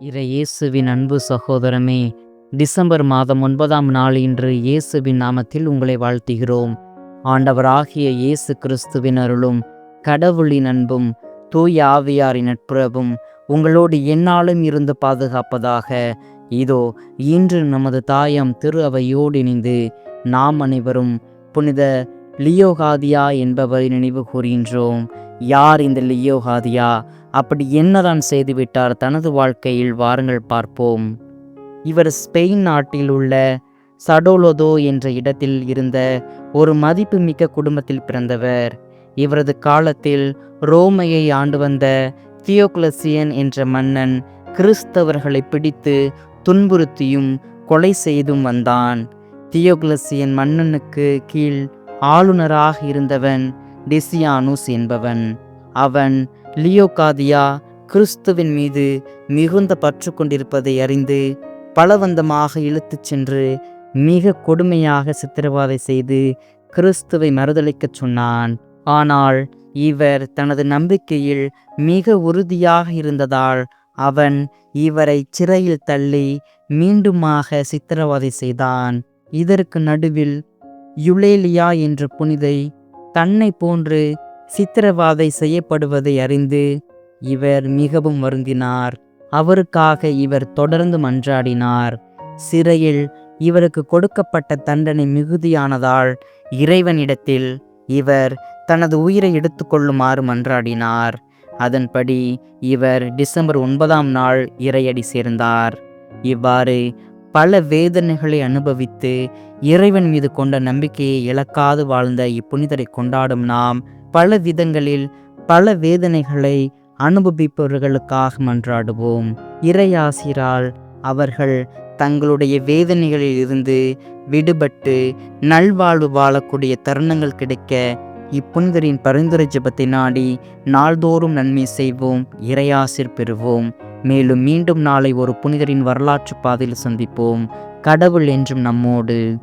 இறையேசுவின் அன்பு சகோதரமே டிசம்பர் மாதம் ஒன்பதாம் நாள் இன்று இயேசுவின் நாமத்தில் உங்களை வாழ்த்துகிறோம். ஆண்டவராகிய இயேசு கிறிஸ்துவின் அருளும் கடவுளின் அன்பும் தூய ஆவியாரின் நட்புறவும் உங்களோடு எந்நாளும் இருந்து பாதுகாப்பதாக. இதோ இன்று நமது தாயம் திரு அவையோடு இணைந்து நாம் அனைவரும் புனித லியோகாதியா என்பவரை நினைவு கூறுகின்றோம். யார் இந்த லியோகாதியா? அப்படி என்னதான் செய்துவிட்டார் தனது வாழ்க்கையில் வாருங்கள் பார்ப்போம். இவர் ஸ்பெயின் நாட்டில் உள்ள சடோலோதோ என்ற இடத்தில் இருந்த ஒரு மதிப்புமிக்க குடும்பத்தில் பிறந்தவர். இவரது காலத்தில் ரோமையை ஆண்டு வந்த தியோக்லசியன் என்ற மன்னன் கிறிஸ்தவர்களை பிடித்து துன்புறுத்தியும் கொலை செய்தும் வந்தான். தியோக்லசியன் மன்னனுக்கு கீழ் ஆளுநராக இருந்தவன் டெசியானுஸ் என்பவன். அவன் லியோகாதியா கிறிஸ்துவின் மீது மிகுந்த பற்று கொண்டிருப்பதை அறிந்து பலவந்தமாக இழுத்துச் சென்று மிக கொடுமையாக சித்திரவதை செய்து கிறிஸ்துவை மறுதளிக்கச் சொன்னான். ஆனால் இவர் தனது நம்பிக்கையில் மிக உறுதியாக இருந்ததால் அவன் இவரை சிறையில் தள்ளி மீண்டுமாக சித்திரவதை செய்தான். இதற்கு நடுவில் யுலேலியா என்ற புனிதை தன்னை போன்று சித்திரவாதை செய்யப்படுவதை அறிந்து இவர் மிகவும் வருந்தினார். அவருக்காக இவர் தொடர்ந்து மன்றாடினார். சிறையில் இவருக்கு கொடுக்கப்பட்ட தண்டனை மிகுதியானதால் இறைவனிடத்தில் இவர் தனது உயிரை எடுத்துக்கொள்ளுமாறு மன்றாடினார். அதன்படி இவர் டிசம்பர் ஒன்பதாம் நாள் இறையடி சேர்ந்தார். இவ்வாறு பல வேதனைகளை அனுபவித்து இறைவன் மீது கொண்ட நம்பிக்கையை இழக்காது வாழ்ந்த இப்புனிதரை கொண்டாடும் நாம் பல விதங்களில் பல வேதனைகளை அனுபவிப்பவர்களுக்காக மன்றாடுவோம். இறையாசிரால் அவர்கள் தங்களுடைய வேதனைகளில் இருந்து விடுபட்டு நல்வாழ்வு வாழக்கூடிய தருணங்கள் கிடைக்க இப்புனிதரின் பரிந்துரை ஜபத்தை நாடி நாள்தோறும் நன்மை செய்வோம் இறையாசிர் பெறுவோம். மேலும் மீண்டும் நாளை ஒரு புனிதரின் வரலாற்று பாதையில் சந்திப்போம். கடவுள் என்றும் நம்மோடு.